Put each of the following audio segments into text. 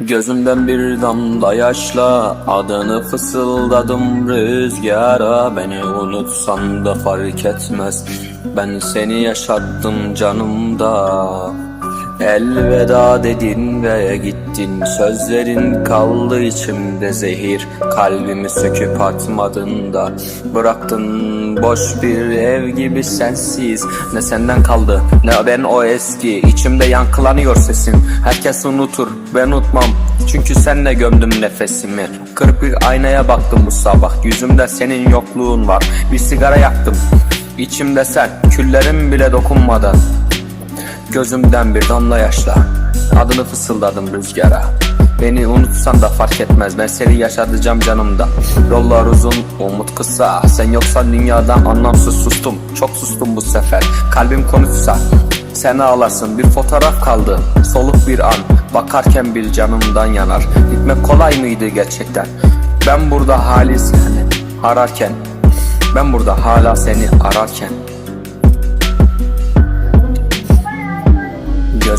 Gözümden bir damla yaşla adını fısıldadım rüzgara. Beni unutsan da fark etmez. Ben seni yaşattım canımda Elveda dedin ve gittin Sözlerin kaldı içimde zehir. Kalbimi söküp atmadın da Bıraktın boş bir ev gibi sensiz. Ne senden kaldı ne ben o eski. İçimde yankılanıyor sesin Herkes unutur ben unutmam. Çünkü senle gömdüm nefesimi. Kırık bir aynaya baktım bu sabah Yüzümde senin yokluğun var. Bir sigara yaktım İçimde sen küllerim bile dokunmadan Gözümden bir damla yaşla. Adını fısıldadım rüzgara. Beni unutsan da fark etmez. Ben seni yaşatacağım canımda. Yollar uzun umut kısa. Sen yoksan dünyada anlamsız sustum. Çok sustum bu sefer. Kalbim konuşsa sen ağlarsın. Bir fotoğraf kaldı Soluk bir an. Bakarken bir canımdan yanar. Gitmek kolay mıydı gerçekten? Ben burada hali seni ararken Ben burada hala seni ararken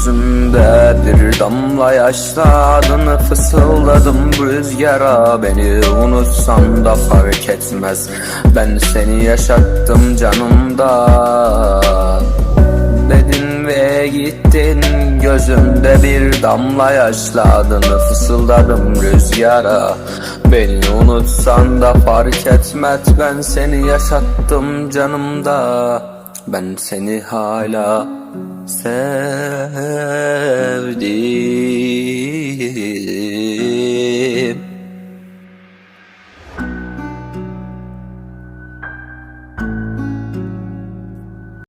Gözümde bir damla yaşla adını fısıldadım. Rüzgara Beni unutsan da fark etmez. Ben seni yaşattım canımda. Dedin ve gittin gözümde bir damla yaşla adını fısıldadım. Rüzgara Beni unutsan da fark etmez. Ben seni yaşattım canımda. Ben seni hala ሰብዲ